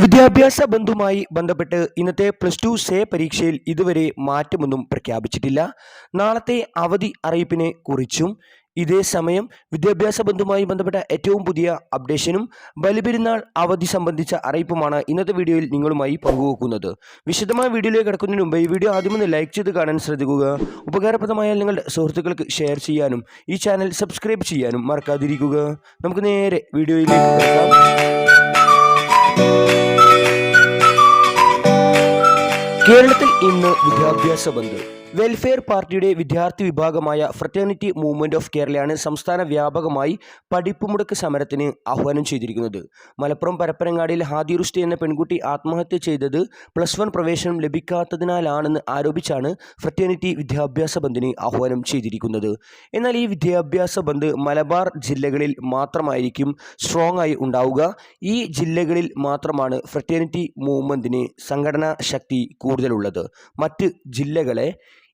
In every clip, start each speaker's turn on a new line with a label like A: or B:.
A: വിദ്യാഭ്യാസ ബന്ധുമായി ബന്ധപ്പെട്ട് ഇന്നത്തെ പ്ലസ് ടു സേ പരീക്ഷയിൽ ഇതുവരെ മാറ്റമൊന്നും പ്രഖ്യാപിച്ചിട്ടില്ല. നാളത്തെ അവധി അറിയിപ്പിനെ കുറിച്ചും ഇതേ സമയം വിദ്യാഭ്യാസ ബന്ധുമായി ബന്ധപ്പെട്ട ഏറ്റവും പുതിയ അപ്ഡേഷനും ബലിപെരുന്നാൾ അവധി സംബന്ധിച്ച അറിയിപ്പുമാണ് ഇന്നത്തെ വീഡിയോയിൽ നിങ്ങളുമായി പങ്കുവെക്കുന്നത്. വിശദമായ വീഡിയോയിലേക്ക് കിടക്കുന്നതിന് മുമ്പ് ഈ വീഡിയോ ആദ്യം ഒന്ന് ലൈക്ക് ചെയ്ത് കാണാൻ ശ്രദ്ധിക്കുക. ഉപകാരപ്രദമായ നിങ്ങളുടെ സുഹൃത്തുക്കൾക്ക് ഷെയർ ചെയ്യാനും ഈ ചാനൽ സബ്സ്ക്രൈബ് ചെയ്യാനും മറക്കാതിരിക്കുക. നമുക്ക് നേരെ വീഡിയോയിലേക്ക് കിടക്കാം. കേരളത്തിൽ ഇന്ന് വിദ്യാഭ്യാസ ബന്ദ് വെൽഫെയർ പാർട്ടിയുടെ വിദ്യാർത്ഥി വിഭാഗമായ ഫ്രറ്റേണിറ്റി മൂവ്മെന്റ് ഓഫ് കേരളയാണ് സംസ്ഥാന വ്യാപകമായി പഠിപ്പുമുടക്ക് സമരത്തിന് ആഹ്വാനം ചെയ്തിരിക്കുന്നത്. മലപ്പുറം പരപ്പനങ്ങാടിയിൽ ഹാദിറുസ്റ്റി എന്ന പെൺകുട്ടി ആത്മഹത്യ ചെയ്തത് പ്ലസ് വൺ പ്രവേശനം ലഭിക്കാത്തതിനാലാണെന്ന് ആരോപിച്ചാണ് ഫ്രറ്റേണിറ്റി വിദ്യാഭ്യാസ ബന്ദിന് ആഹ്വാനം ചെയ്തിരിക്കുന്നത്. എന്നാൽ ഈ വിദ്യാഭ്യാസ ബന്ദ് മലബാർ ജില്ലകളിൽ മാത്രമായിരിക്കും സ്ട്രോങ് ആയി ഉണ്ടാവുക. ഈ ജില്ലകളിൽ മാത്രമാണ് ഫ്രറ്റേണിറ്റി മൂവ്മെന്റിന് സംഘടനാ ശക്തി കൂടുതലുള്ളത്. മറ്റ് ജില്ലകളെ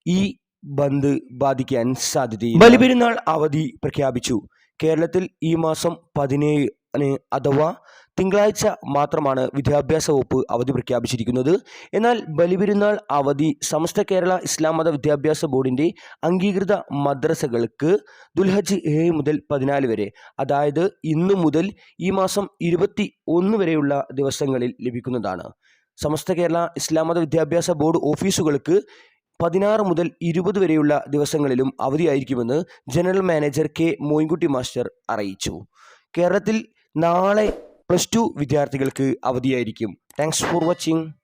A: ഈ ബന്ദ് ബാധിക്കാൻ സാധ്യതയില്ല. ബലിപെരുന്നാൾ അവധി പ്രഖ്യാപിച്ചു. കേരളത്തിൽ ഈ മാസം പതിനേഴിന് അഥവാ തിങ്കളാഴ്ച മാത്രമാണ് വിദ്യാഭ്യാസ വകുപ്പ് അവധി പ്രഖ്യാപിച്ചിരിക്കുന്നത്. എന്നാൽ ബലിപെരുന്നാൾ അവധി സമസ്ത കേരള ഇസ്ലാം മത വിദ്യാഭ്യാസ ബോർഡിന്റെ അംഗീകൃത മദ്രസകൾക്ക് ദുൽഹജ് ഏഴ് മുതൽ പതിനാല് വരെ അതായത് ഇന്നു മുതൽ ഈ മാസം ഇരുപത്തി ഒന്ന് വരെയുള്ള ദിവസങ്ങളിൽ ലഭിക്കുന്നതാണ്. സമസ്ത കേരള ഇസ്ലാം മത വിദ്യാഭ്യാസ ബോർഡ് ഓഫീസുകൾക്ക് പതിനാറ് മുതൽ ഇരുപത് വരെയുള്ള ദിവസങ്ങളിലും അവധിയായിരിക്കുമെന്ന് general manager K Moinkutty master അറിയിച്ചു. കേരളത്തിൽ നാളെ പ്ലസ് ടു വിദ്യാർത്ഥികൾക്ക് അവധിയായിരിക്കും. Thanks for watching.